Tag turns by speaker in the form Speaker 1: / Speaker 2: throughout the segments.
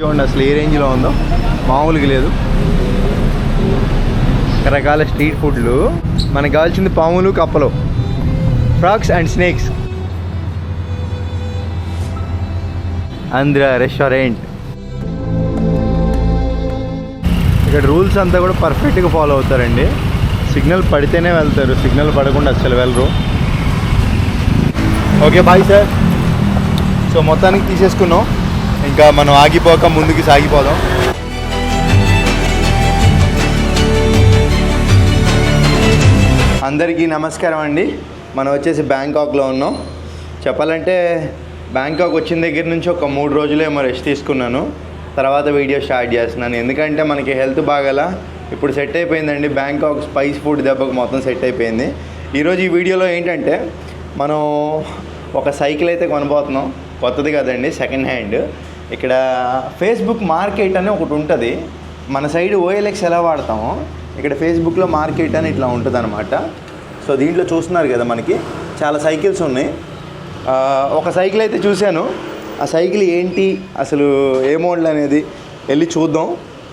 Speaker 1: చూడండి అసలు ఏ రేంజ్లో ఉందో మామూలుగా లేదు. రకరకాల స్ట్రీట్ ఫుడ్లు మనకు కావాల్సింది పాములు కప్పలు frogs and snakes. Andhra restaurant. ఇక్కడ రూల్స్ అంతా కూడా పర్ఫెక్ట్గా ఫాలో అవుతారండి. సిగ్నల్ పడితేనే వెళ్తారు. సిగ్నల్ పడకుండా అసలు వెళ్ళరు. Okay bye sir. సో మొత్తానికి తీసేసుకున్నాం. ఇంకా మనం ఆగిపోక ముందుకి సాగిపోదాం. అందరికీ నమస్కారం అండి. మనం వచ్చేసి బ్యాంకాక్లో ఉన్నాం. చెప్పాలంటే బ్యాంకాక్ వచ్చిన దగ్గర నుంచి ఒక మూడు రోజులేమో రెస్ట్ తీసుకున్నాను. తర్వాత వీడియో స్టార్ట్ చేస్తున్నాను. ఎందుకంటే మనకి హెల్త్ బాగాల ఇప్పుడు సెట్ అయిపోయిందండి. బ్యాంకాక్ స్పైస్ ఫుడ్ దెబ్బకు మొత్తం సెట్ అయిపోయింది. ఈరోజు ఈ వీడియోలో ఏంటంటే మనం ఒక సైకిల్ అయితే కొనబోతున్నాం. కొత్తది కదండి సెకండ్ హ్యాండ్. ఇక్కడ ఫేస్బుక్ మార్కెట్ అని ఒకటి ఉంటుంది. మన సైడ్ ఓఎల్ఎక్స్ ఎలా వాడతామో ఇక్కడ ఫేస్బుక్లో మార్కెట్ అని ఇట్లా ఉంటుంది అనమాట సో దీంట్లో చూస్తున్నారు కదా మనకి చాలా సైకిల్స్ ఉన్నాయి. ఒక సైకిల్ అయితే చూశాను. ఆ సైకిల్ ఏంటి అసలు ఏ మోడల్ అనేది వెళ్ళి చూద్దాం.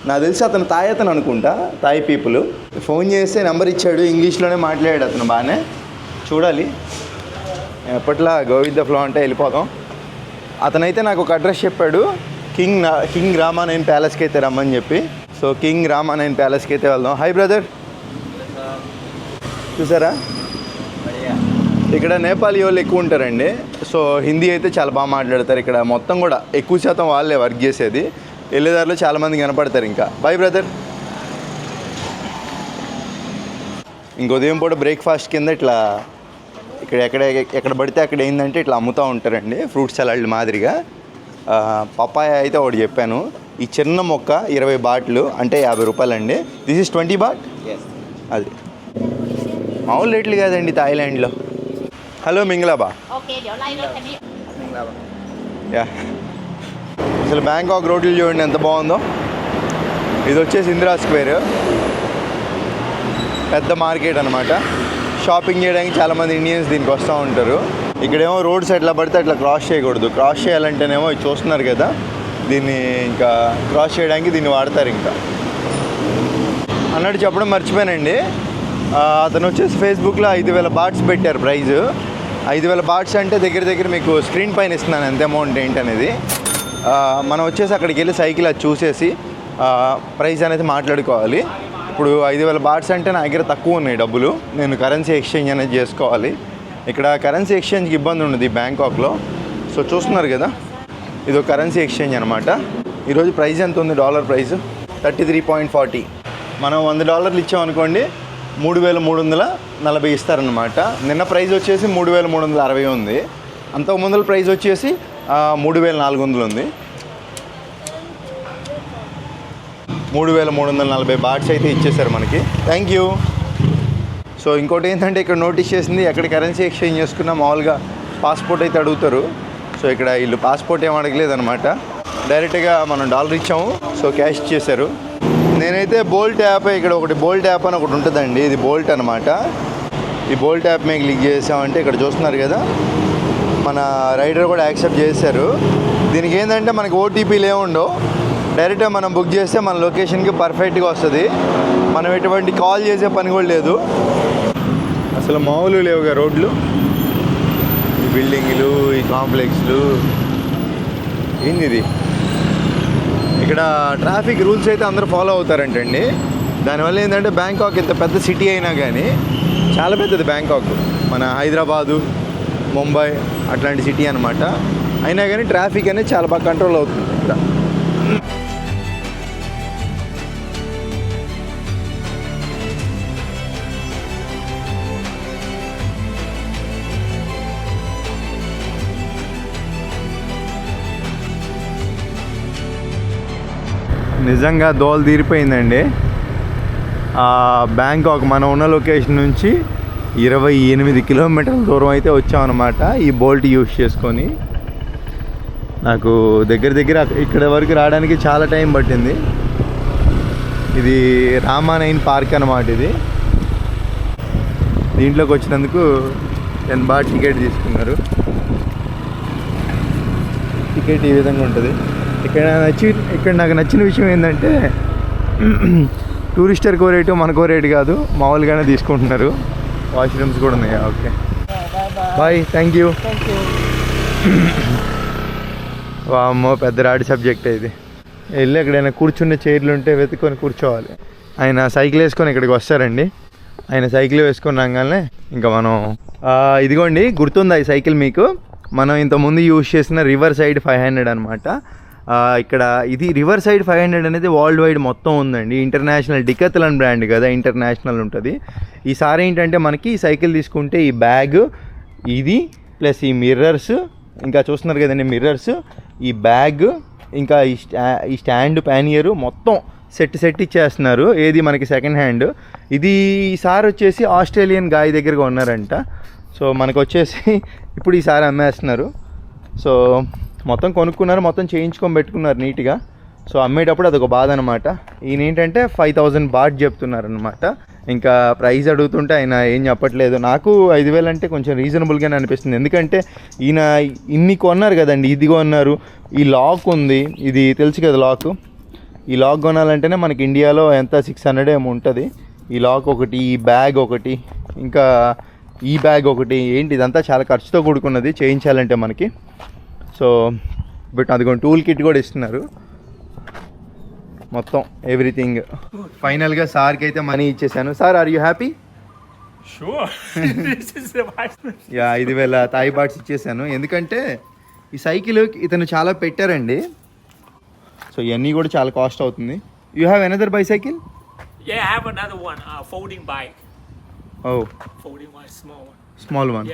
Speaker 1: నాకు తెలిసి అతను తాయ్ అతను అనుకుంటా తాయ్ పీపుల్ ఫోన్ చేస్తే నెంబర్ ఇచ్చాడు ఇంగ్లీష్లోనే మాట్లాడాడు అతను బాగానే. చూడాలి. ఎప్పట్లా గోవింద ఫ్లో అంటే వెళ్ళిపోతాం అతనైతే నాకు ఒక అడ్రస్ చెప్పాడు. కింగ్ కింగ్ కింగ్ రామానైన్ ప్యాలెస్కి అయితే రమ్మని చెప్పి. సో కింగ్ రామానైన్ ప్యాలెస్కి అయితే వెళ్దాం. హాయ్ బ్రదర్ చూసారా? ఇక్కడ నేపాలీ వాళ్ళు ఎక్కువ ఉంటారండి. సో హిందీ అయితే చాలా బాగా మాట్లాడతారు ఇక్కడ. మొత్తం కూడా ఎక్కువ శాతం వాళ్ళే వర్క్ చేసేది. వెళ్ళేదారిలో చాలామంది కనపడతారు ఇంకా. బాయ్ బ్రదర్ ఇంక ఉదయం పూట బ్రేక్ఫాస్ట్ కింద ఇట్లా ఇక్కడ ఎక్కడ ఎక్కడ పడితే అక్కడ ఏంటంటే ఇట్లా అమ్ముతూ ఉంటారండి ఫ్రూట్ సలాడ్ మాదిరిగా. పప్పాయ అయితే ఒకటి చెప్పాను. ఈ చిన్న మొక్క ఇరవై బాట్లు అంటే యాభై రూపాయలండి. దిస్ ఇస్ ట్వంటీ బాట్ అది. మామూలు రేట్లు కాదండి థాయిలాండ్లో. హలో మింగ్లాబా? యా అసలు బ్యాంకాక్ రోడ్లు చూడండి ఎంత బాగుందో. ఇది వచ్చేసి ఇందిరా స్క్వేర్. పెద్ద మార్కెట్ అనమాట షాపింగ్ చేయడానికి చాలామంది ఇండియన్స్ దీనికి వస్తూ ఉంటారు. ఇక్కడేమో రోడ్స్ ఎట్లా పడితే అట్లా క్రాస్ చేయకూడదు. క్రాస్ చేయాలంటేనేమో చూస్తున్నారు కదా దీన్ని ఇంకా క్రాస్ చేయడానికి దీన్ని వాడతారు ఇంకా. అన్నట్టు చెప్పడం మర్చిపోయానండి. అతను వచ్చేసి ఫేస్బుక్లో ఐదు వేల బాట్స్ పెట్టారు ప్రైజ్ ఐదు వేల బాట్స్ అంటే దగ్గర దగ్గర మీకు స్క్రీన్ పైన ఇస్తున్నాను ఎంత అమౌంట్ ఏంటనేది మనం వచ్చేసి అక్కడికి వెళ్ళి సైకిల్ అది చూసేసి ప్రైస్ అనేది మాట్లాడుకోవాలి. ఇప్పుడు ఐదు వేల బాట్స్ అంటే నా దగ్గర తక్కువ ఉన్నాయి డబ్బులు. నేను కరెన్సీ ఎక్స్చేంజ్ అనేది చేసుకోవాలి. ఇక్కడ కరెన్సీ ఎక్స్చేంజ్కి ఇబ్బంది ఉండదు బ్యాంకాక్లో. సో చూస్తున్నారు కదా ఇది ఒక కరెన్సీ ఎక్స్చేంజ్ అనమాట ఈరోజు ప్రైస్ ఎంత ఉంది? Dollar price thirty three point forty. మనం వంద డాలర్లు ఇచ్చామనుకోండి మూడు వేల మూడు వందల నలభై ఇస్తారనమాట నిన్న ప్రైస్ వచ్చేసి మూడు వేల మూడు వందల అరవై ఉంది. అంతకు ముందల ప్రైస్ వచ్చేసి మూడు వేల నాలుగు వందలు ఉంది. మూడు వేల మూడు వందల నలభై బాట్స్ అయితే ఇచ్చేసారు మనకి. థ్యాంక్ యూ సో ఇంకోటి ఏంటంటే ఇక్కడ నోటీస్ చేసింది ఎక్కడ కరెన్సీ ఎక్స్చేంజ్ చేసుకున్నా మామూలుగా పాస్పోర్ట్ అయితే అడుగుతారు. సో ఇక్కడ వీళ్ళు పాస్పోర్ట్ ఏం అడగలేదు అనమాట డైరెక్ట్గా మనం డాలర్ ఇచ్చాము. సో క్యాష్ ఇచ్చేశారు నేనైతే బోల్ట్ యాప్ ఇక్కడ ఒకటి బోల్ట్ యాప్ అని ఒకటి ఉంటుందండి. ఇది బోల్ట్ అనమాట ఈ బోల్ట్ యాప్ మీద క్లిక్ చేసామంటే ఇక్కడ చూస్తున్నారు కదా. మన రైడర్ కూడా యాక్సెప్ట్ చేశారు. దీనికి ఏంటంటే మనకి ఓటీపీలు ఏముండవు డైరెక్ట్గా మనం బుక్ చేస్తే మన లొకేషన్కి పర్ఫెక్ట్గా వస్తుంది. మనం ఎటువంటి కాల్ చేసే పని కూడా లేదు. అసలు మామూలు లేవుగా రోడ్లు? ఈ బిల్డింగ్లు ఈ కాంప్లెక్స్లు. ఏంది ఇది? ఇక్కడ ట్రాఫిక్ రూల్స్ అయితే అందరూ ఫాలో అవుతారంటండి. దానివల్ల ఏంటంటే బ్యాంకాక్ ఇంత పెద్ద సిటీ అయినా కానీ చాలా పెద్దది బ్యాంకాక్. మన హైదరాబాదు ముంబై అట్లాంటి సిటీ అనమాట అయినా కానీ ట్రాఫిక్ అనేది చాలా బాగా కంట్రోల్ అవుతుంది. నిజంగా దోలు తీరిపోయిందండి. ఆ బ్యాంకాక్ మనం ఉన్న లొకేషన్ నుంచి ఇరవై ఎనిమిది కిలోమీటర్ల దూరం అయితే వచ్చామన్నమాట ఈ బోల్ట్ యూస్ చేసుకొని. నాకు దగ్గర దగ్గర ఇక్కడ వరకు రావడానికి చాలా టైం పట్టింది. ఇది రామానైన్ పార్క్ అన్నమాట ఇది. దీంట్లోకి వచ్చినందుకు టెన్ బాగా టికెట్ తీసుకున్నారు. టికెట్ ఈ విధంగా ఉంటుంది. ఇక్కడ నచ్చి ఇక్కడ నాకు నచ్చిన విషయం ఏంటంటే టూరిస్టర్కో రేటు మనకో రేటు కాదు మామూలుగానే తీసుకుంటున్నారు. వాష్రూమ్స్ కూడా ఉన్నాయి? ఓకే. Bye thank you. వామ్మో పెద్ద రాడి సబ్జెక్ట్ ఇది. వెళ్ళి ఎక్కడైనా కూర్చునే చైర్లు ఉంటే వెతుక్కొని కూర్చోవాలి. ఆయన సైకిల్ వేసుకొని ఇక్కడికి వస్తారండి. ఆయన సైకిల్ వేసుకొని రాగానే ఇంకా మనం ఇదిగోండి గుర్తుందా ఈ సైకిల్ మీకు? మనం ఇంతకుముందు యూజ్ చేసిన రివర్ సైడ్ ఫైవ్ హండ్రెడ్ అనమాట ఇక్కడ ఇది రివర్ సైడ్ ఫైవ్ హండ్రెడ్ అనేది వరల్డ్ వైడ్ మొత్తం ఉందండి. ఇంటర్నేషనల్ డికత్లన్ బ్రాండ్ కదా ఇంటర్నేషనల్ ఉంటుంది. ఈసారి ఏంటంటే మనకి ఈ సైకిల్ తీసుకుంటే ఈ బ్యాగ్ ఇది ప్లస్ ఈ మిర్రర్స్ ఇంకా చూస్తున్నారు కదండి మిర్రర్స్ ఈ బ్యాగ్ ఇంకా ఈ స్టా ఈ స్టాండ్ ప్యానియర్ మొత్తం సెట్ సెట్ ఇచ్చేస్తున్నారు. ఏది మనకి సెకండ్ హ్యాండ్ ఇది ఈసారి వచ్చేసి ఆస్ట్రేలియన్ గాయ దగ్గరగా ఉన్నారంట సో మనకు వచ్చేసి ఇప్పుడు ఈసారి అమ్మేస్తున్నారు. సో మొత్తం కొనుక్కున్నారు మొత్తం చేయించుకొని పెట్టుకున్నారు నీట్గా. సో అమ్మేటప్పుడు అదొక బాధ అనమాట ఈయన ఏంటంటే ఫైవ్ థౌజండ్ బాట్ చెప్తున్నారు అనమాట ఇంకా ప్రైస్ అడుగుతుంటే ఆయన ఏం చెప్పట్లేదు. నాకు ఐదు వేలు అంటే కొంచెం రీజనబుల్గానే అనిపిస్తుంది. ఎందుకంటే ఈయన ఇన్ని కొన్నారు కదండి ఇది కొన్నారు ఈ లాక్ ఉంది ఇది తెలుసు కదా లాక్. ఈ లాక్ కొనాలంటేనే మనకి ఇండియాలో ఎంత? సిక్స్ హండ్రెడ్ ఏమో ఉంటుంది. ఈ లాక్ ఒకటి ఈ బ్యాగ్ ఒకటి ఇంకా ఈ బ్యాగ్ ఒకటి ఏంటి ఇదంతా చాలా ఖర్చుతో కూడుకున్నది చేయించాలంటే మనకి. సో బట్ అదిగోండి టూల్ కిట్ కూడా ఇస్తున్నారు. మొత్తం ఎవ్రీథింగ్. ఫైనల్గా సార్కి అయితే మనీ ఇచ్చేసాను.
Speaker 2: Sir are you happy.
Speaker 1: Yeah ఐదు వేల తాయి బాట్స్ ఇచ్చేసాను. ఎందుకంటే ఈ సైకిల్ ఇతను చాలా పెట్టారండి. సో ఇవన్నీ కూడా చాలా కాస్ట్ అవుతుంది. You have another bicycle?
Speaker 2: Yeah, I have another one. Folding bike.
Speaker 1: ఓ.
Speaker 2: Folding one, small one.
Speaker 1: Small
Speaker 2: one.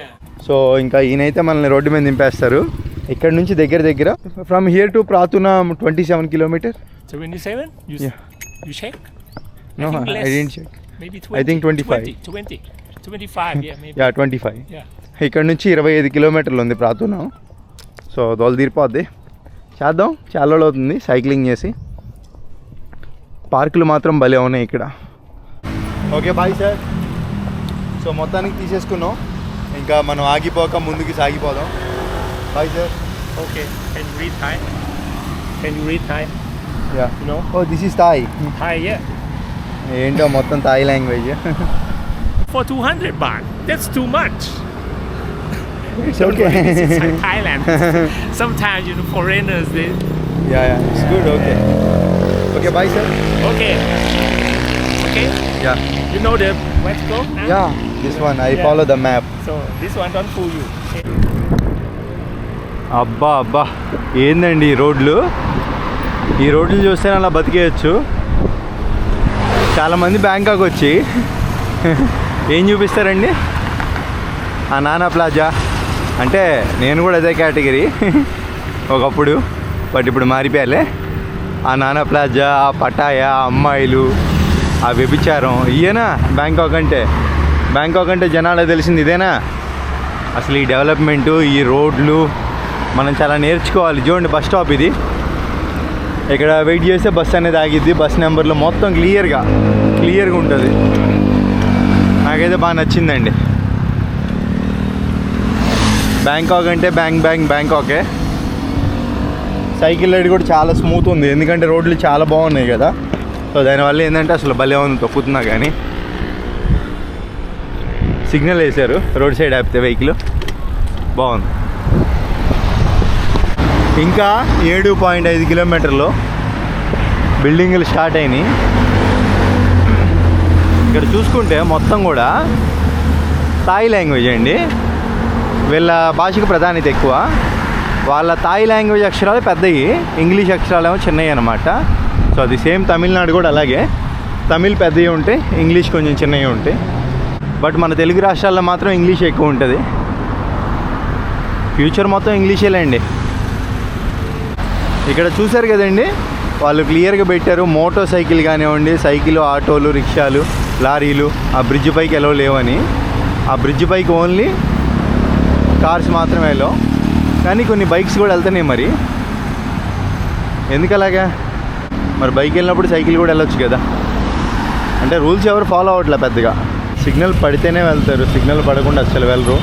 Speaker 1: So ఇంకా ఈయనైతే మనల్ని రోడ్డు మీద దింపేస్తారు. ఇక్కడ నుంచి దగ్గర దగ్గర from here to Pratunam twenty seven kilometer
Speaker 2: 27? You, s-
Speaker 1: Yeah.
Speaker 2: you check?
Speaker 1: No
Speaker 2: think
Speaker 1: I
Speaker 2: less.
Speaker 1: Didn't check
Speaker 2: Maybe 20.
Speaker 1: I think 25.
Speaker 2: 20. 20. 25, yeah, maybe.
Speaker 1: Yeah twenty
Speaker 2: five.
Speaker 1: ఇక్కడ నుంచి ఇరవై ఐదు కిలోమీటర్లు ఉంది ప్రాతునం సో దోలు తీరిపోద్ది చేద్దాం చాలా అవుతుంది సైక్లింగ్ చేసి పార్కులు మాత్రం భలే ఉన్నాయి ఇక్కడ ఓకే బాయ్ సార్ సో మొత్తానికి తీసేసుకున్నాం ఇంకా మనం ఆగిపోక ముందుకి సాగిపోదాం Bye sir
Speaker 2: Okay. Can you read Thai? Can you read Thai?
Speaker 1: Yeah
Speaker 2: No?
Speaker 1: Oh this is Thai
Speaker 2: Thai, yeah.
Speaker 1: ఏంటో మొత్తం Thai language
Speaker 2: For 200 baht. That's too much.
Speaker 1: It's
Speaker 2: Don't
Speaker 1: okay
Speaker 2: worry, this is Thai- Thailand. Sometimes, you know, foreigners, they.
Speaker 1: Yeah yeah it's good okay okay bye sir
Speaker 2: Okay. Okay.
Speaker 1: Yeah
Speaker 2: You know the where to go now?
Speaker 1: Yeah this one I
Speaker 2: Yeah.
Speaker 1: Follow the map
Speaker 2: So this one don't fool you. Okay.
Speaker 1: అబ్బా అబ్బా. ఏందండి ఈ రోడ్లు? ఈ రోడ్లు చూస్తే అలా బతికేయచ్చు. చాలామంది బ్యాంకాక్ వచ్చి ఏం చూపిస్తారండి? ఆ నానా ప్లాజా. అంటే నేను కూడా అదే కేటగిరీ. ఒకప్పుడు బట్ ఇప్పుడు మారిపోయాలే. ఆ నానా ప్లాజా ఆ పటాయా ఆ అమ్మాయిలు ఆ వ్యభిచారం ఇయేనా బ్యాంకాక్ అంటే? బ్యాంకాక్ అంటే జనాలకు తెలిసింది ఇదేనా? అసలు ఈ డెవలప్మెంటు ఈ రోడ్లు మనం చాలా నేర్చుకోవాలి. చూడండి బస్ స్టాప్ ఇది. ఇక్కడ వెయిట్ చేస్తే బస్ అనేది ఆగిద్ది. బస్ నెంబర్లో మొత్తం క్లియర్గా క్లియర్గా ఉంటుంది. నాకైతే బాగా నచ్చిందండి. బ్యాంకాక్ అంటే బ్యాంక్ బ్యాంక్ బ్యాంకాకే. సైకిల్ రైడ్ కూడా చాలా స్మూత్ ఉంది. ఎందుకంటే రోడ్లు చాలా బాగున్నాయి కదా. సో దానివల్ల ఏంటంటే అసలు భలే ఉంది. తొక్కుతున్నా కానీ. సిగ్నల్ వేశారు. రోడ్ సైడ్ ఆపితే వెహికల్ బాగుంది. ఇంకా ఏడు పాయింట్ ఐదు కిలోమీటర్లు బిల్డింగులు స్టార్ట్ అయినాయి. ఇక్కడ చూసుకుంటే మొత్తం కూడా థాయ్ లాంగ్వేజ్ అండి. వీళ్ళ భాషకు ప్రాధాన్యత ఎక్కువ. వాళ్ళ థాయ్ లాంగ్వేజ్ అక్షరాలు పెద్దవి ఇంగ్లీష్ అక్షరాలు ఏమో చిన్నవి అనమాట సో అది సేమ్ తమిళనాడు కూడా అలాగే. తమిళ్ పెద్దవి ఉంటాయి ఇంగ్లీష్ కొంచెం చిన్నవి ఉంటాయి బట్ మన తెలుగు రాష్ట్రాల్లో మాత్రం ఇంగ్లీష్ ఎక్కువ ఉంటుంది. ఫ్యూచర్ మొత్తం ఇంగ్లీషేలేండి ఇక్కడ చూశారు కదండి? వాళ్ళు క్లియర్గా పెట్టారు. మోటార్ సైకిల్ కానివ్వండి సైకిల్ ఆటోలు రిక్షాలు లారీలు ఆ బ్రిడ్జ్ పైకి ఎలా లేవని. ఆ బ్రిడ్జ్ పైకి ఓన్లీ కార్స్ మాత్రమే వెళ్ళవు కానీ కొన్ని బైక్స్ కూడా వెళ్తున్నాయి మరి. ఎందుకు అలాగా మరి బైక్ వెళ్ళినప్పుడు సైకిల్ కూడా వెళ్ళొచ్చు కదా. అంటే రూల్స్ ఎవరు ఫాలో అవ్వట్లే పెద్దగా. సిగ్నల్ పడితేనే వెళ్తారు. సిగ్నల్ పడకుండా అసలు వెళ్ళరు.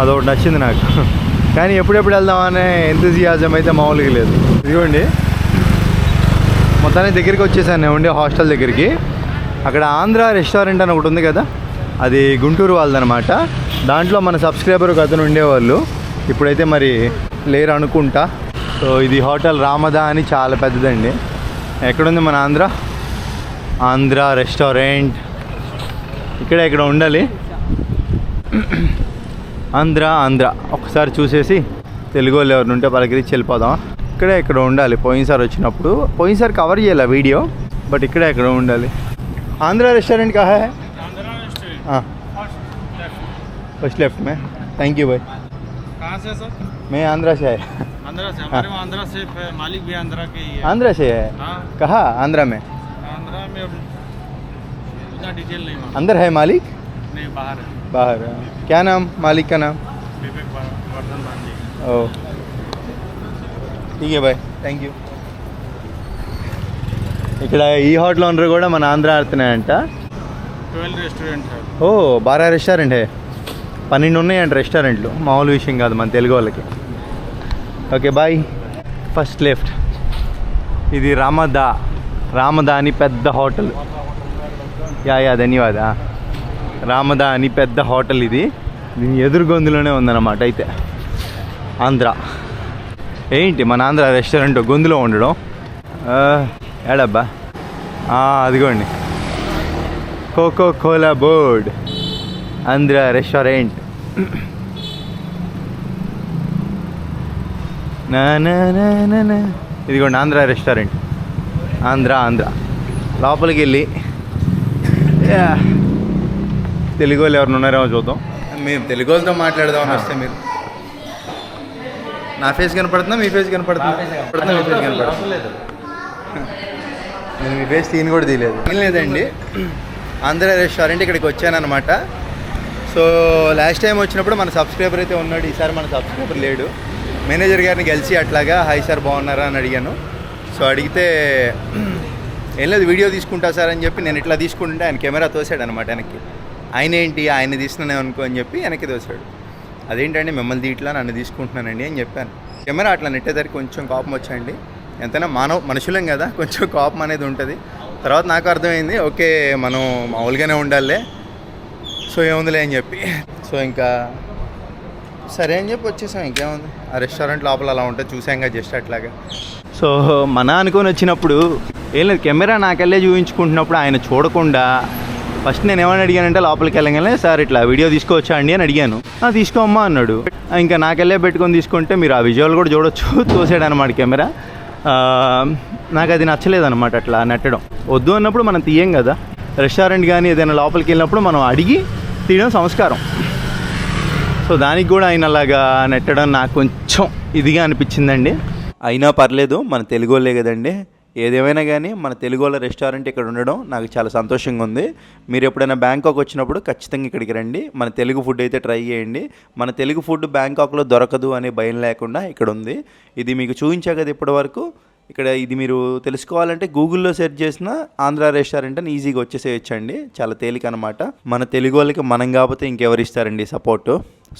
Speaker 1: అదొకటి నచ్చింది నాకు. కానీ ఎప్పుడెప్పుడు వెళ్దామనే ఎంతజియాజం అయితే మామూలుగా లేదు. ఇదిగోండి. మొత్తానికి దగ్గరికి వచ్చేసాను ఉండే హాస్టల్ దగ్గరికి. అక్కడ ఆంధ్ర రెస్టారెంట్ అని ఒకటి ఉంది కదా? అది గుంటూరు వాళ్ళదనమాట దాంట్లో మన సబ్స్క్రైబర్ ఒక అతను ఉండేవాళ్ళు. ఇప్పుడైతే మరి లేరు అనుకుంటా. సో ఇది హోటల్ రామదా అని చాలా పెద్దదండి. ఎక్కడుంది మన ఆంధ్ర? ఆంధ్ర రెస్టారెంట్. ఇక్కడ ఇక్కడ ఉండాలి. ఆంధ్ర ఆంధ్ర ఒకసారి చూసేసి తెలుగు వాళ్ళు ఎవరిని ఉంటే పలకరించి వెళ్ళిపోదాం ఇక్కడే ఇక్కడ ఉండాలి పోయినసారి వచ్చినప్పుడు పోయినసారి కవర్ చేయాలి వీడియో బట్ ఇక్కడే ఇక్కడ ఉండాలి ఆంధ్ర రెస్టారెంట్ కా హై फर्स्ट लेफ्ट में थैंक यू भाई
Speaker 3: कहाँ से सर
Speaker 1: मैं आंध्रा से है
Speaker 3: आंध्रा से हमारे वहाँ आंध्रा से फ- मालिक भी आंध्रा के ही है
Speaker 1: आंध्रा से है
Speaker 3: हाँ
Speaker 1: कहाँ आंध्रा में
Speaker 3: आंध्रा में अब उतना डिटेल नहीं मालूम
Speaker 1: अंदर है मालिक
Speaker 3: नहीं बाहर है
Speaker 1: बाहर क्या नाम मालिक का नाम
Speaker 3: विवेक वर- वर्धन भांडी
Speaker 1: ओ ठीक है भाई థ్యాంక్ యూ ఇక్కడ ఈ హోటల్ ఓనర్ కూడా మన ఆంధ్ర ఆడుతున్నాయంట
Speaker 3: ट्वेल्व रेस्टोरेंट है
Speaker 1: ఓ బారా రెస్టారెంట్ హే పన్నెండు ఉన్నాయంట రెస్టారెంట్లు మామూలు విషయం కాదు మన తెలుగు వాళ్ళకి ఓకే బాయ్ ఫస్ట్ లెఫ్ట్ ఇది రామదా రామదా అని పెద్ద హోటల్ యా యా ధన్యవాద రామదా అని పెద్ద హోటల్ ఇది. దీని ఎదురుగొందులోనే ఉందన్నమాట అయితే. ఆంధ్ర. ఏంటి మన ఆంధ్ర రెస్టారెంట్ గొంతులో ఉండడం? ఏడబ్బా. అదిగోండి. Coca Cola board Andhra restaurant. నా ఇదిగోండి ఆంధ్ర రెస్టారెంట్. ఆంధ్ర ఆంధ్ర. లోపలికి వెళ్ళి తెలుగు వాళ్ళు ఎవరిని ఉన్నారేమో చూద్దాం. మేము తెలుగు వాళ్ళతో మాట్లాడదాం వస్తే మీరు. నా ఫేస్ కనపడుతుందా? మీ ఫేస్ కనపడుతుందా? కనపడుతుందా, మీ ఫేస్ కనపడుతుందా? నేను మీ ఫేస్ తీయని కూడా తీయలేదు. ఏం లేదండి. ఆంధ్ర రెస్టారెంట్ ఇక్కడికి వచ్చానమాట సో లాస్ట్ టైం వచ్చినప్పుడు మన సబ్స్క్రైబర్ అయితే ఉన్నాడు. ఈసారి మన సబ్స్క్రైబర్ లేడు. మేనేజర్ గారిని కలిసి అట్లాగా హాయ్ సార్ బాగున్నారా? అని అడిగాను. సో అడిగితే ఏం లేదు వీడియో తీసుకుంటా సార్ అని చెప్పి నేను ఇట్లా తీసుకుంటే ఆయన కెమెరా తోసాడు అనమాట వెనక్కి. ఆయన ఏంటి ఆయన తీసినానే అనుకో అని చెప్పి వెనక్కి దోశాడు అదేంటండి? మిమ్మల్ని తీట్లా నన్ను తీసుకుంటున్నానండి అని చెప్పాను. కెమెరా అట్లా నెట్టేసరికి కొంచెం కోపం వచ్చండి ఎంతైనా మానవ మనుషులం కదా కొంచెం కోపం అనేది ఉంటుంది. తర్వాత నాకు అర్థమైంది ఓకే మనం మామూలుగానే ఉండాలి సో ఏముందిలే అని చెప్పి. సో ఇంకా సరే అని చెప్పి వచ్చేసాం. ఇంకేముంది? ఆ రెస్టారెంట్ లోపల అలా ఉంటే చూసాంగా కదా జస్ట్ అట్లాగా. సో మన అనుకొని వచ్చినప్పుడు ఏం లేదు కెమెరా నాకెళ్ళే చూపించుకుంటున్నప్పుడు ఆయన చూడకుండా ఫస్ట్ నేను ఏమని అడిగానంటే లోపలికి వెళ్ళగానే సార్ ఇట్లా వీడియో తీసుకోవచ్చా అండి? అని అడిగాను. తీసుకోమ్మా అన్నాడు. ఇంకా నాకెళ్ళే పెట్టుకొని తీసుకుంటే మీరు ఆ విజువల్ కూడా చూడొచ్చు. చూసాడు అనమాట కెమెరా నాకు అది నచ్చలేదు అనమాట అట్లా నెట్టడం. వద్దు అన్నప్పుడు మనం తీయం కదా. రెస్టారెంట్ కానీ ఏదైనా లోపలికి వెళ్ళినప్పుడు మనం అడిగి తీయడం సంస్కారం. సో దానికి కూడా ఆయన అలాగా నెట్టడం నాకు కొంచెం ఇదిగా అనిపించిందండి. అయినా పర్లేదు మన తెలుగు వాళ్ళే కదండి. ఏదేమైనా కానీ మన తెలుగు వాళ్ళ రెస్టారెంట్ ఇక్కడ ఉండడం నాకు చాలా సంతోషంగా ఉంది మీరు ఎప్పుడైనా బ్యాంకాక్ వచ్చినప్పుడు ఖచ్చితంగా ఇక్కడికి రండి. మన తెలుగు ఫుడ్ అయితే ట్రై చేయండి. మన తెలుగు ఫుడ్ బ్యాంకాక్లో దొరకదు అనే భయం లేకుండా ఇక్కడ ఉంది ఇది మీకు చూపించా కదా ఇప్పటి వరకు ఇక్కడ ఇది మీరు తెలుసుకోవాలంటే గూగుల్లో సెర్చ్ చేసిన ఆంధ్ర రెస్టారెంట్ అని ఈజీగా వచ్చేసేయచ్చండి. చాలా తేలిక అనమాట మన తెలుగు వాళ్ళకి మనం కాకపోతే ఇంకెవరు ఇస్తారండి సపోర్ట్.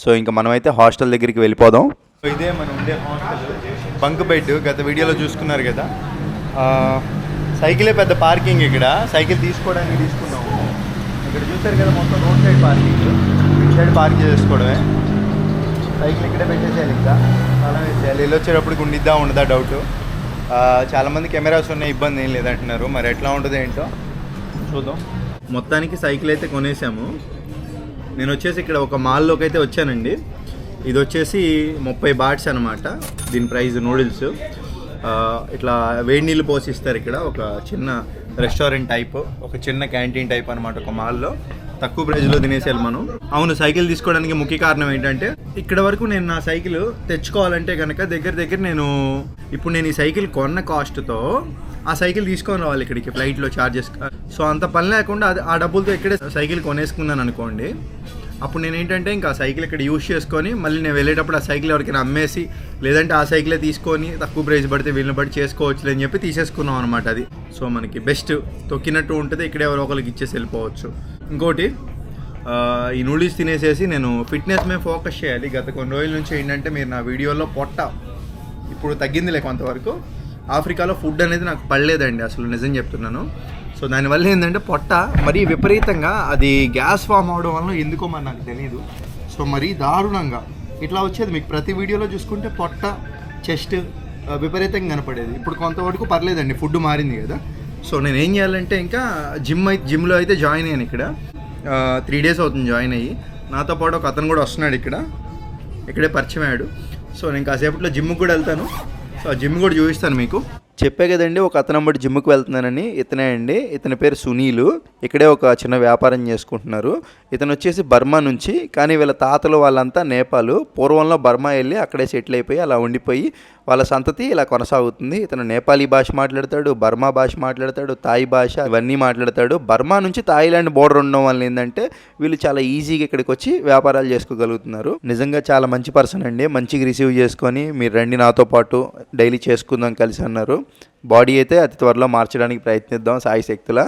Speaker 1: సో ఇంకా మనమైతే హాస్టల్ దగ్గరికి వెళ్ళిపోదాం. ఇదే మనం ఉండే హాస్టల్. బంక్ బెడ్ గత వీడియోలో చూసుకున్నారు కదా. సైకిలే పెద్ద పార్కింగ్ ఇక్కడ. సైకిల్ తీసుకోవడానికి తీసుకున్నాము. ఇక్కడ చూసారు కదా మొత్తం రోడ్ సైడ్ పార్కింగ్. ఇటు సైడ్ పార్క్ చేసుకోవడమే. సైకిల్ ఇక్కడే పెట్టేసేయాలి ఇంకా. చాలా వేసేయాలి. వెళ్ళి వచ్చేటప్పుడు ఉండిద్దా ఉండదా డౌట్ చాలామంది కెమెరాస్ ఉన్నాయి ఇబ్బంది ఏం లేదంటున్నారు. మరి ఎట్లా ఉంటుంది ఏంటో చూద్దాం. మొత్తానికి సైకిల్ అయితే కొనేసాము. నేను వచ్చేసి ఇక్కడ ఒక మాల్లోకి అయితే వచ్చానండి. ఇది వచ్చేసి ముప్పై బాట్స్ అనమాట దీని ప్రైస్ నూడిల్స్. ఇట్లా వేడి నీళ్ళు పోసిస్తారు ఇక్కడ. ఒక చిన్న రెస్టారెంట్ టైప్ ఒక చిన్న క్యాంటీన్ టైప్ అనమాట ఒక మాల్లో. తక్కువ ప్రైజ్లో తినేసేయాలి మనం అవును సైకిల్ తీసుకోవడానికి ముఖ్య కారణం ఏంటంటే ఇక్కడ వరకు నేను నా సైకిల్ తెచ్చుకోవాలంటే కనుక దగ్గర దగ్గర నేను ఇప్పుడు నేను ఈ సైకిల్ కొన్న కాస్ట్తో ఆ సైకిల్ తీసుకొని రావాలి ఇక్కడికి ఫ్లైట్లో చార్జెస్ సో అంత పని లేకుండా అది ఆ డబ్బులతో ఇక్కడే సైకిల్ కొనేసుకున్నాను అనుకోండి అప్పుడు నేను ఏంటంటే ఇంకా ఆ సైకిల్ ఇక్కడ యూజ్ చేసుకొని మళ్ళీ నేను వెళ్ళేటప్పుడు ఆ సైకిల్ ఎవరికైనా అమ్మేసి లేదంటే ఆ సైకిలే తీసుకొని తక్కువ ప్రైస్ పడితే వీళ్ళని బట్టి చేసుకోవచ్చు అని చెప్పి తీసేసుకున్నాం అనమాట అది. సో మనకి బెస్ట్ తొక్కినట్టు ఉంటుంది ఇక్కడ ఎవరో ఒకరికి ఇచ్చేసి వెళ్ళిపోవచ్చు. ఇంకోటి ఈ నూడిల్స్ తినేసేసి నేను ఫిట్నెస్ మీద ఫోకస్ చేయాలి. గత కొన్ని రోజుల నుంచి ఏంటంటే మీరు నా వీడియోలో పొట్ట ఇప్పుడు తగ్గిందిలే కొంతవరకు. ఆఫ్రికాలో ఫుడ్ అనేది నాకు పడలేదండి అసలు నిజం చెప్తున్నాను. సో దానివల్ల ఏంటంటే పొట్ట మరీ విపరీతంగా అది గ్యాస్ ఫామ్ అవడం వల్ల ఎందుకో మరి నాకు తెలియదు సో మరీ దారుణంగా ఇట్లా వచ్చేది. మీకు ప్రతి వీడియోలో చూసుకుంటే పొట్ట చెస్ట్ విపరీతంగా కనపడేది. ఇప్పుడు కొంతవరకు పర్లేదండి ఫుడ్ మారింది కదా. సో నేను ఏం చేయాలంటే ఇంకా జిమ్ అయితే జిమ్లో అయితే జాయిన్ అయ్యాను ఇక్కడ. త్రీ డేస్ అవుతుంది జాయిన్ అయ్యి. నాతో పాటు ఒక అతను కూడా వస్తున్నాడు ఇక్కడ. ఇక్కడే పరిచయం అయ్యాడు. సో నేను కాసేపట్లో జిమ్కి కూడా వెళ్తాను. సో ఆ జిమ్ కూడా చూపిస్తాను మీకు. చెప్పే కదండి ఒక అతను అమ్మటి జిమ్కి వెళ్తున్నానని. ఇతనే అండి. ఇతని పేరు సునీలు. ఇక్కడే ఒక చిన్న వ్యాపారం చేసుకుంటున్నారు. ఇతను వచ్చేసి బర్మా నుంచి కానీ వీళ్ళ తాతలు వాళ్ళంతా నేపాల్. పూర్వంలో బర్మా వెళ్ళి అక్కడే సెటిల్ అయిపోయి అలా ఉండిపోయి వాళ్ళ సంతతి ఇలా కొనసాగుతుంది. ఇతను నేపాలీ భాష మాట్లాడతాడు బర్మా భాష మాట్లాడతాడు తాయి భాష ఇవన్నీ మాట్లాడతాడు. బర్మా నుంచి థాయిలాండ్ బోర్డర్ ఉండడం వల్ల ఏంటంటే వీళ్ళు చాలా ఈజీగా ఇక్కడికి వచ్చి వ్యాపారాలు చేసుకోగలుగుతున్నారు. నిజంగా చాలా మంచి పర్సన్ అండి. మంచిగా రిసీవ్ చేసుకొని మీరు రండి నాతో పాటు డైలీ చేసుకుందాం కలిసి అన్నారు. బాడీ అయితే అతి త్వరలో మార్చడానికి ప్రయత్నిద్దాం సాయి శక్తుల.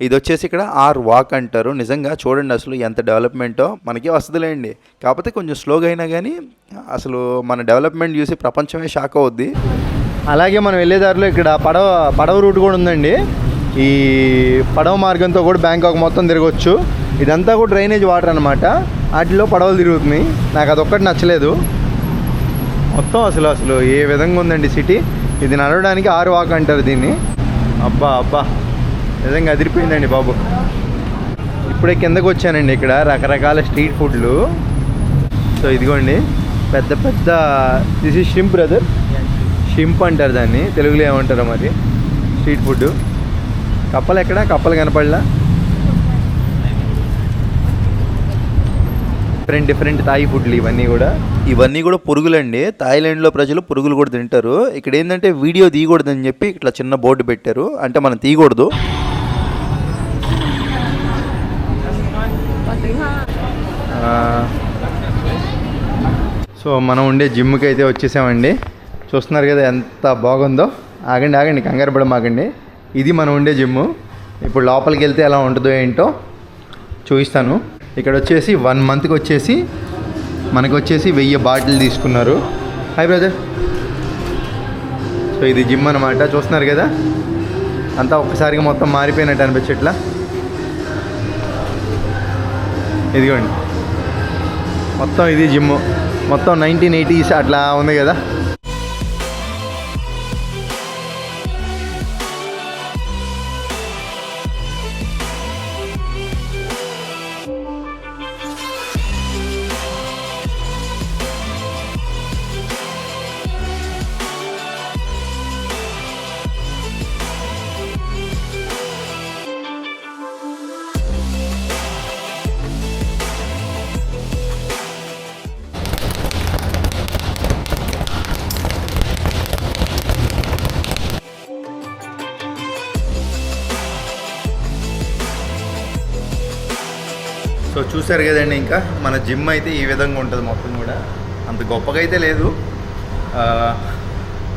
Speaker 1: ఇది వచ్చేసి ఇక్కడ ఆర్ వాక్ అంటారు. నిజంగా చూడండి అసలు ఎంత డెవలప్మెంటో. మనకి వస్తుందిలేండి కాకపోతే కొంచెం స్లోగా అయినా కానీ అసలు మన డెవలప్మెంట్ చూసి ప్రపంచమే షాక్ అవుద్ది. అలాగే మనం వెళ్ళే దారిలో ఇక్కడ పడవ పడవ రూట్ కూడా ఉందండి. ఈ పడవ మార్గంతో కూడా బ్యాంకాక్ మొత్తం తిరగవచ్చు ఇదంతా కూడా డ్రైనేజ్ వాటర్ అనమాట వాటిలో పడవలు తిరుగుతున్నాయి. నాకు అదొక్కటి నచ్చలేదు. మొత్తం అసలు అసలు ఏ విధంగా ఉందండి సిటీ? ఇది నడవడానికి ఆరు వాక్ అంటారు దీన్ని. అబ్బా అబ్బా. నిజంగా అదిరిపోయిందండి బాబు. ఇప్పుడే కిందకు వచ్చానండి ఇక్కడ రకరకాల స్ట్రీట్ ఫుడ్లు. సో ఇదిగోండి పెద్ద పెద్ద this is shrimp brother shrimp అంటారు దాన్ని. తెలుగులో ఏమంటారో మరి? స్ట్రీట్ ఫుడ్ కప్పలు ఎక్కడ? కప్పలు కనపడలా? డిఫరెంట్ డిఫరెంట్ థాయి ఫుడ్లు ఇవన్నీ కూడా. ఇవన్నీ కూడా పురుగులండి. థాయిలాండ్లో ప్రజలు పురుగులు కూడా తింటారు. ఇక్కడ ఏంటంటే వీడియో తీయకూడదని చెప్పి ఇట్లా చిన్న బోర్డు పెట్టారు. అంటే మనం తీయకూడదు. సో మనం ఉండే జిమ్కి అయితే వచ్చేసామండి. చూస్తున్నారు కదా ఎంత బాగుందో. ఆగండి ఆగండి కంగారు పడమాగండి ఇది మనం ఉండే జిమ్ ఇప్పుడు లోపలికి వెళ్తే ఎలా ఉంటుందో ఏంటో చూపిస్తాను. ఇక్కడ వచ్చేసి వన్ మంత్కి వచ్చేసి మనకు వచ్చేసి వెయ్యి బాటిల్ తీసుకున్నారు. Hi brother. సో ఇది జిమ్ అనమాట చూస్తున్నారు కదా? అంతా ఒక్కసారిగా మొత్తం మారిపోయినట్టు అనిపించట్లా. ఇదిగోండి. మొత్తం ఇది జిమ్. మొత్తం నైన్టీన్ ఎయిటీస్ అట్లా ఉంది కదా. చూశారు చూసారు కదండి ఇంకా. మన జిమ్ అయితే ఈ విధంగా ఉంటుంది మొత్తం కూడా. అంత గొప్పగా అయితే లేదు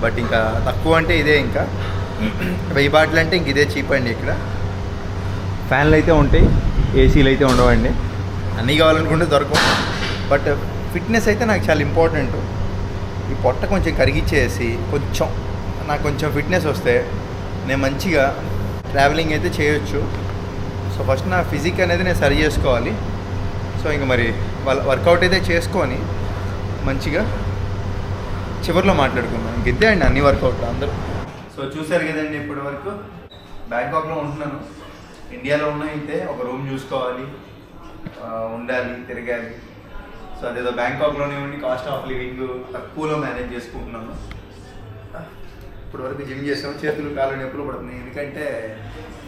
Speaker 1: బట్ ఇంకా తక్కువ అంటే ఇదే ఇంకా. వెయ్యి బాటిల్ అంటే ఇంక ఇదే చీప్ అండి ఇక్కడ. ఫ్యాన్లు అయితే ఉంటాయి ఏసీలు అయితే ఉండవండి. అన్నీ కావాలనుకుంటే దొరకవు. బట్ ఫిట్నెస్ అయితే నాకు చాలా ఇంపార్టెంట్ ఈ పొట్ట కొంచెం కరిగిచ్చేసి కొంచెం నాకు కొంచెం ఫిట్నెస్ వస్తే నేను మంచిగా ట్రావెలింగ్ అయితే చేయొచ్చు. సో ఫస్ట్ నా ఫిజిక్ అనేది నేను సరి చేసుకోవాలి. సో ఇంక మరి వాళ్ళ వర్కౌట్ అయితే చేసుకొని మంచిగా చివరిలో మాట్లాడుకుందాం. గిద్దే అండి అన్ని వర్కౌట్ అందరూ. సో చూశారు కదండి ఇప్పటి వరకు. బ్యాంకాక్లో ఉంటున్నాను. ఇండియాలో ఉన్న అయితే ఒక రూమ్ చూసుకోవాలి ఉండాలి తిరగాలి. సో అదేదో బ్యాంకాక్లోనే ఉండి కాస్ట్ ఆఫ్ లివింగ్ తక్కువలో మేనేజ్ చేసుకుంటున్నాను. ఇప్పుడు వరకు జిమ్ చేసాం. చేతులు కాలు నొప్పులు పడుతున్నాయి. ఎందుకంటే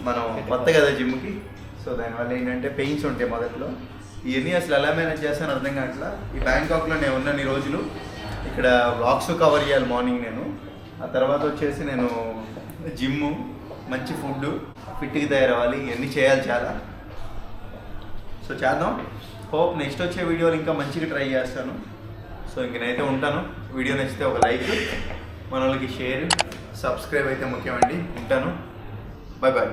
Speaker 1: మనం కొత్త కదా జిమ్కి సో దానివల్ల ఏంటంటే పెయిన్స్ ఉంటాయి మొదట్లో. ఇవన్నీ అసలు ఎలా మేనేజ్ చేస్తాను అర్థం కావట్లా? ఈ బ్యాంకాక్లో నేను ఉన్నన్ని రోజులు. ఇక్కడ వ్లాగ్స్ కవర్ చేయాలి మార్నింగ్ నేను. ఆ తర్వాత వచ్చేసి నేను జిమ్ మంచి ఫుడ్ ఫిట్కి తయారవ్వాలి. ఇవన్నీ చేయాలి చాలా. సో చేద్దాం. హోప్ నెక్స్ట్ వచ్చే వీడియోలు ఇంకా మంచిగా ట్రై చేస్తాను. సో ఇంక నేనైతే ఉంటాను. వీడియో నచ్చితే ఒక లైక్ మన వాళ్ళకి షేర్ సబ్స్క్రైబ్ అయితే ముఖ్యమండి ఉంటాను. Bye bye